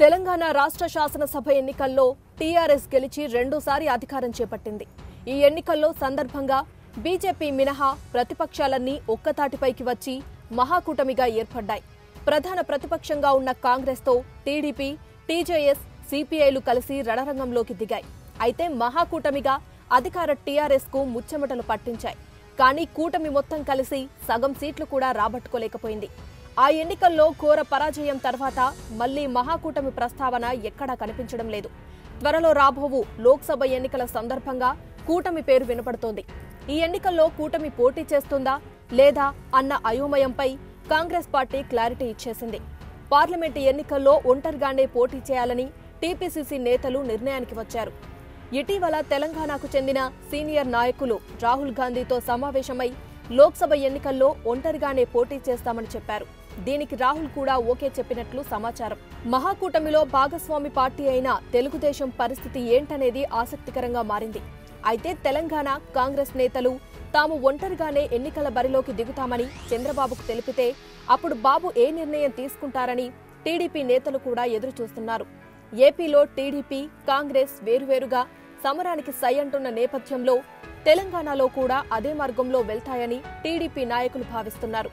తెలంగాణ రాష్ట్ర శాసనసభ ఎన్నికల్లో టీఆర్ఎస్ గెలిచి రెండోసారి అధికారం చేపట్టింది. ఈ ఎన్నికల్లో సందర్భంగా బీజేపీ మినహా ప్రతిపక్షాలన్నీ ఒక్కతాటిపైకి వచ్చి మహాకూటమిగా ఏర్పడ్డాయి. ప్రధాన ప్రతిపక్షంగా ఉన్న కాంగ్రెస్తో టీడీపీ టీజేఎస్ సిపిఐలు కలిసి రణరంగంలోకి దిగాయి. అయితే మహాకూటమిగా అధికార టీఆర్ఎస్కు ముచ్చెమటలు పట్టించాయి. కానీ కూటమి మొత్తం కలిసి సగం సీట్లు కూడా రాబట్టుకోలేకపోయింది. ఆ ఎన్నికల్లో ఘోర పరాజయం తర్వాత మళ్ళీ మహాకూటమి ప్రస్తావన ఎక్కడా కనిపించడం లేదు. త్వరలో రాబోవు లోక్సభ ఎన్నికల సందర్భంగా కూటమి పేరు వినపడుతోంది. ఈ ఎన్నికల్లో కూటమి పోటీ చేస్తుందా లేదా అన్న అయోమయంపై కాంగ్రెస్ పార్టీ క్లారిటీ ఇచ్చేసింది. పార్లమెంటు ఎన్నికల్లో ఒంటరిగానే పోటీ చేయాలని టీపీసీసీ నేతలు నిర్ణయానికి వచ్చారు. ఇటీవల తెలంగాణకు చెందిన సీనియర్ నాయకులు రాహుల్ గాంధీతో సమావేశమై లోక్సభ ఎన్నికల్లో ఒంటరిగానే పోటీ చేస్తామని చెప్పారు. దీనికి రాహుల్ కూడా ఓకే చెప్పినట్లు సమాచారం. మహాకూటమిలో భాగస్వామి పార్టీ అయిన తెలుగుదేశం పరిస్థితి ఏంటనేది ఆసక్తికరంగా మారింది. అయితే తెలంగాణ కాంగ్రెస్ నేతలు తాము ఒంటరిగానే ఎన్నికల బరిలోకి దిగుతామని చంద్రబాబుకు తెలిపితే అప్పుడు బాబు ఏ నిర్ణయం తీసుకుంటారని టీడీపీ నేతలు కూడా ఎదురు చూస్తున్నారు ఏపీలో టీడీపీ కాంగ్రెస్ వేరువేరుగా సమరానికి సై అంటున్న నేపథ్యంలో తెలంగాణలో కూడా అదే మార్గంలో వెళ్తాయని టీడీపీ నాయకులు భావిస్తున్నారు.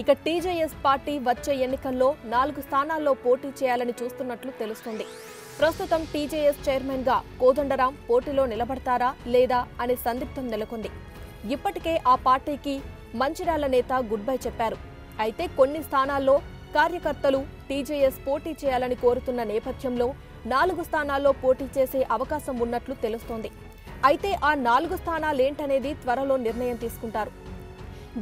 ఇక టీజేఎస్ పార్టీ వచ్చే ఎన్నికల్లో నాలుగు స్థానాల్లో పోటీ చేయాలని చూస్తున్నట్లు తెలుస్తుంది. ప్రస్తుతం టీజేఎస్ చైర్మన్గా కోదండరాం పోటీలో నిలబడతారా లేదా అనే సందిగ్ధం నెలకొంది. ఇప్పటికే ఆ పార్టీకి మంచిర్యాల నేత గుడ్ బై చెప్పారు. అయితే కొన్ని స్థానాల్లో కార్యకర్తలు టీజేఎస్ పోటీ చేయాలని కోరుతున్న నేపథ్యంలో నాలుగు స్థానాల్లో పోటీ చేసే అవకాశం ఉన్నట్లు తెలుస్తోంది. అయితే ఆ నాలుగు స్థానాలేంటనేది త్వరలో నిర్ణయం తీసుకుంటారు.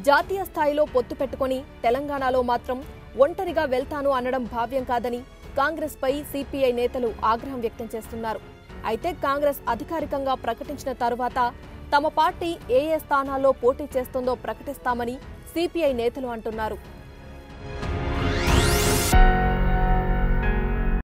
జాతీయ స్థాయిలో పొత్తు పెట్టుకొని తెలంగాణలో మాత్రం ఒంటరిగా వెళ్తాను అనడం భావ్యం కాదని కాంగ్రెస్పై సిపిఐ నేతలు ఆగ్రహం వ్యక్తం చేస్తున్నారు. అయితే కాంగ్రెస్ అధికారికంగా ప్రకటించిన తరువాత తమ పార్టీ ఏ ఏ స్థానాల్లో పోటీ చేస్తుందో ప్రకటిస్తామని సిపిఐ నేతలు అంటున్నారు.